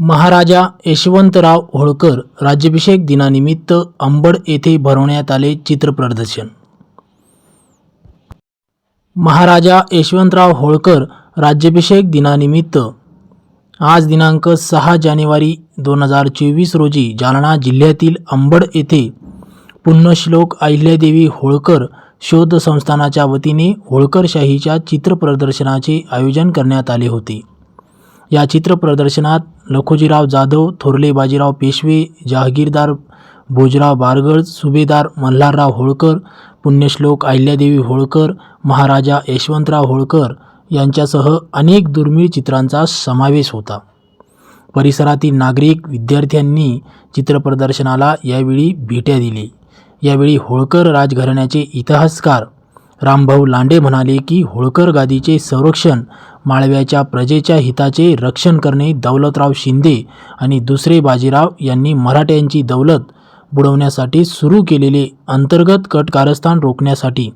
महाराजा यशवंतराव होळकर राज्याभिषेक दिनानिमित्त अंबड येथे भरवण्यात आले चित्रप्रदर्शन महाराजा यशवंतराव होळकर राज्याभिषेक दिनानिमित्त आज दिनांक सहा जानेवारी दोन हजार चोवीस रोजी जालना जिल्ह्यातील अंबड येथे पुण्यश्लोक अहिल्यादेवी होळकर शोध संस्थानाच्या वतीने होळकरशाहीच्या चित्रप्रदर्शनाचे आयोजन करण्यात आले होते. या चित्रप्रदर्शनात लखोजीराव जाधव थोरले बाजीराव पेशवे जहागीरदार भोजराव बारगळ सुभेदार मल्हारराव होळकर पुण्यश्लोक अहिल्यादेवी होळकर महाराजा यशवंतराव होळकर यांच्यासह अनेक दुर्मिळ चित्रांचा समावेश होता. परिसरातील नागरिक विद्यार्थ्यांनी चित्रप्रदर्शनाला यावेळी भेट्या दिली. यावेळी होळकर राजघराण्याचे इतिहासकार रामभाऊ लांडे म्हणाले की होळकर गादीचे संरक्षण माळव्याच्या प्रजेच्या हिताचे रक्षण करणे दौलतराव शिंदे आणि दुसरे बाजीराव यांनी मराठ्यांची दौलत बुडवण्यासाठी सुरू केलेले अंतर्गत कट कारस्थान रोखण्यासाठी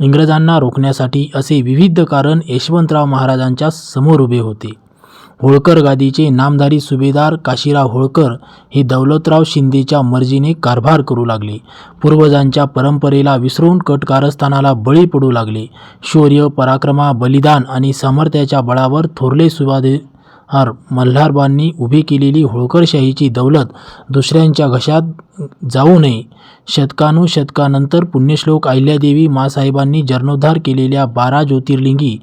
इंग्रजांना रोखण्यासाठी असे विविध कारण यशवंतराव महाराजांच्या समोर उभे होते. होळकर गादीचे नामधारी सुभेदार काशीराव होळकर हे दौलतराव शिंदेच्या मर्जीने कारभार करू लागले. पूर्वजांच्या परंपरेला विसरून कट कारस्थानाला बळी पडू लागले. शौर्य पराक्रमा बलिदान आणि सामर्थ्याच्या बळावर थोरले सुभेदार मल्हारबांनी उभी केलेली होळकरशाहीची दौलत दुसऱ्यांच्या घशात जाऊ नये. शतकानुशतकानंतर पुण्यश्लोक अहिल्यादेवी मासाहेबांनी जीर्णोद्धार केलेल्या बारा ज्योतिर्लिंगी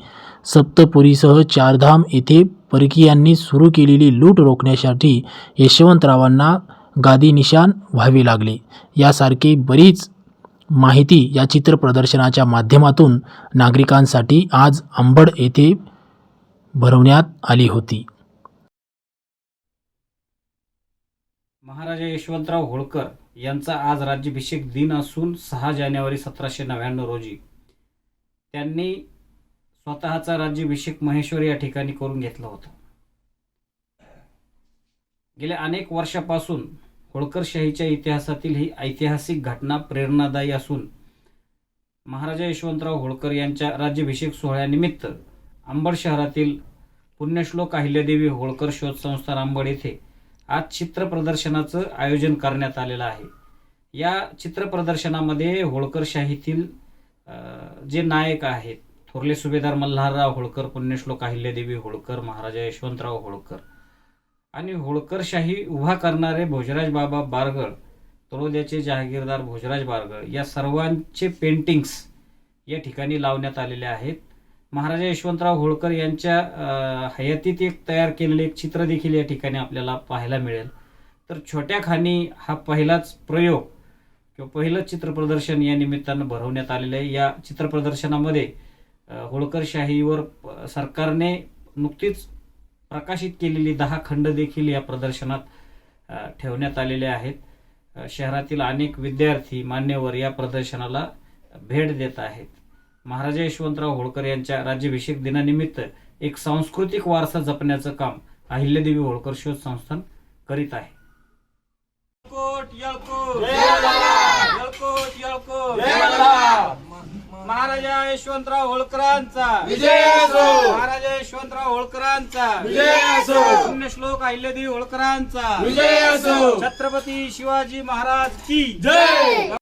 सप्तपुरीसह चारधाम येथे परकीयांनी सुरू केलेली लूट रोखण्यासाठी यशवंतरावांना गादीनिशान व्हावे लागले. यासारखी बरीच माहिती या चित्र प्रदर्शनाच्या माध्यमातून नागरिकांसाठी आज अंबड येथे भरवण्यात आली होती. महाराजा यशवंतराव होळकर यांचा आज राज्याभिषेक दिन असून सहा जानेवारी सतराशे नव्याण्णव रोजी. त्यांनी स्वतःचा राज्याभिषेक महेश्वर या ठिकाणी करून घेतला होता. गेल्या अनेक वर्षापासून होळकरशाहीच्या इतिहासातील ही ऐतिहासिक घटना प्रेरणादायी असून महाराजा यशवंतराव होळकर यांच्या राज्याभिषेक सोहळ्यानिमित्त अंबड शहरातील पुण्यश्लोक अहिल्यादेवी होळकर शोध संस्था अंबड येथे आज चित्र प्रदर्शनाचं आयोजन करण्यात आलेलं आहे. या चित्र प्रदर्शनामध्ये होळकरशाहीतील जे नायक आहेत थोरले सुभेदार मल्हारराव होळकर पुण्यश्लोक अहिल्यादेवी होळकर महाराजा यशवंतराव होळकर. आणि होळकरशाही उभा करणारे भोजराज बाबा बारगळ तळोद्याचे जहागीरदार भोजराज बारगळ या सर्वांचे पेंटिंग्स या ठिकाणी लावण्यात आलेले आहेत. महाराजा यशवंतराव होळकर यांच्या हयातीत एक तयार केलेले एक चित्र देखील या ठिकाणी आपल्याला पाहायला मिळेल. तर छोट्या खाणी हा पहिलाच प्रयोग किंवा पहिलं चित्रप्रदर्शन या निमित्तानं भरवण्यात आलेलं आहे. या चित्रप्रदर्शनामध्ये प्रदर्शनामध्ये होळकरशाहीवर सरकारने नुकतीच प्रकाशित केलेली दहा खंड देखील या प्रदर्शनात ठेवण्यात आलेले आहेत. शहरातील अनेक विद्यार्थी मान्यवर या प्रदर्शनाला भेट देत आहेत. महाराजा यशवंतराव होळकर यांच्या राज्याभिषेक दिनानिमित्त एक सांस्कृतिक वारसा जपण्याचं काम अहिल्यादेवी होळकर शोध संस्थान करीत आहे. येळकोट, येळकोट. येळकोट, येळकोट. म- महाराजा यशवंतराव होळकरांचा. महाराजा यशवंतराव होळकरांचा पुण्यश्लोक अहिल्यादेवी होळकरांचा. छत्रपती शिवाजी महाराज की